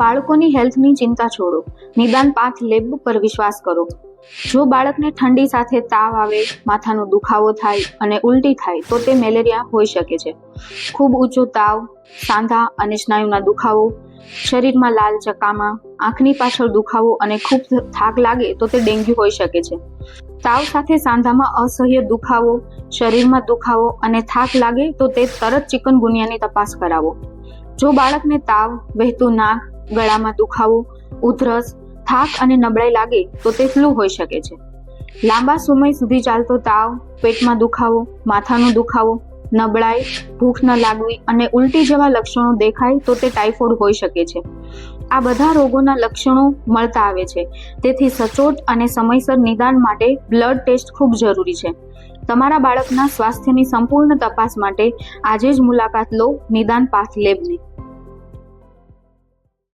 બાળકોની હેલ્થની ચિંતા છોડો. નિદાન પાથ લેબ પર વિશ્વાસ કરો. જો બાળકને ઠંડી સાથે તાવ આવે, માથાનો દુખાવો થાય અને ઉલટી થાય, તો તે મેલેરિયા હોઈ શકે છે. ખૂબ ઊંચો તાવ, સાંધા અને સ્નાયુના દુખાવો, શરીરમાં લાલ ચકામા, આંખની પાછળ દુખાવો અને ખૂબ થાક લાગે તો તે ડેન્ગ્યુ હોઈ શકે છે. તાવ સાથે સાંધામાં અસહ્ય દુખાવો, શરીરમાં દુખાવો અને થાક લાગે તો તે તરત ચિકનગુનિયાની તપાસ કરાવો. જો બાળકને તાવ, વહેતું નાક ગળામાં દુખાવો, ઉધરસ, થાક અને નબળાઈ લાગે તો તે ફ્લૂ હોઈ શકે છે. લાંબા સમય સુધી ચાલતો તાવ, પેટમાં દુખાવો, માથાનો દુખાવો, નબળાઈ, ભૂખ ન લાગવી અને ઉલટી જેવા લક્ષણો દેખાય તો તે ટાઇફોઇડ હોઈ શકે છે. આ બધા રોગોના લક્ષણો મળતા આવે છે. તેથી સચોટ અને સમયસર નિદાન માટે બ્લડ ટેસ્ટ ખૂબ જરૂરી છે. તમારા બાળકના સ્વાસ્થ્યની સંપૂર્ણ તપાસ માટે આજે જ મુલાકાત લો નિદાન પાથ લેબની.